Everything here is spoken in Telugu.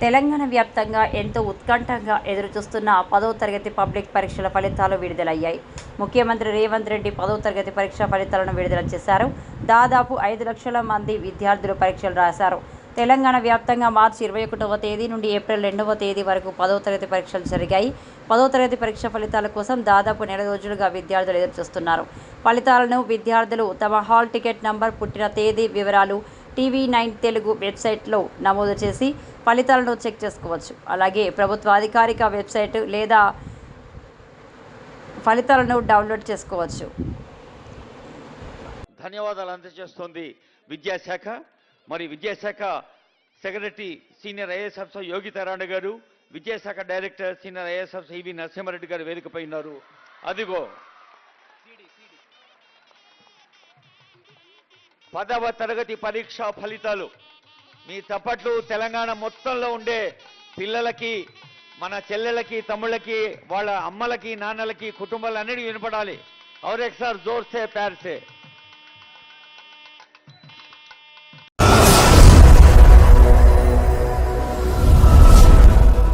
తెలంగాణ వ్యాప్తంగా ఎంతో ఉత్కంఠంగా ఎదురుచూస్తున్న పదో తరగతి పబ్లిక్ పరీక్షల ఫలితాలు విడుదలయ్యాయి. ముఖ్యమంత్రి రేవంత్ రెడ్డి పదో తరగతి పరీక్ష ఫలితాలను విడుదల చేశారు. దాదాపు ఐదు లక్షల మంది విద్యార్థులు పరీక్షలు రాశారు. తెలంగాణ వ్యాప్తంగా మార్చి ఇరవై ఒకటవ తేదీ నుండి ఏప్రిల్ రెండవ తేదీ వరకు పదో తరగతి పరీక్షలు జరిగాయి. పదో తరగతి పరీక్ష ఫలితాల కోసం దాదాపు నెల రోజులుగా విద్యార్థులు ఎదురుచూస్తున్నారు. ఫలితాలను విద్యార్థులు తమ హాల్ టికెట్ నంబర్ పుట్టిన తేదీ వివరాలు టీవీ నైన్ తెలుగు వెబ్సైట్లో నమోదు చేసి ఫలితాలను చెక్ చేసుకోవచ్చు. అలాగే ప్రభుత్వ అధికారిక వెబ్సైట్ లేదా ఫలితాలను డౌన్లోడ్ చేసుకోవచ్చు. ధన్యవాదాలు అందజేస్తోంది విద్యాశాఖ. మరి విద్యాశాఖ secretary senior IAS officer Yogita Rani గారు విద్యాశాఖ director senior IAS officer E V Narasimha Reddy గారు వేదికపై ఉన్నారు. అదిగో. పదవ తరగతి పరీక్ష ఫలితాలు. మీ చప్పట్లు తెలంగాణ మొత్తంలో ఉండే పిల్లలకి మన చెల్లెలకి తమ్ముళ్ళకి వాళ్ళ అమ్మలకి నాన్నలకి కుటుంబాలన్నిటి వినపడాలి. ఎవరు సార్ జోర్సే ప్యార్సే.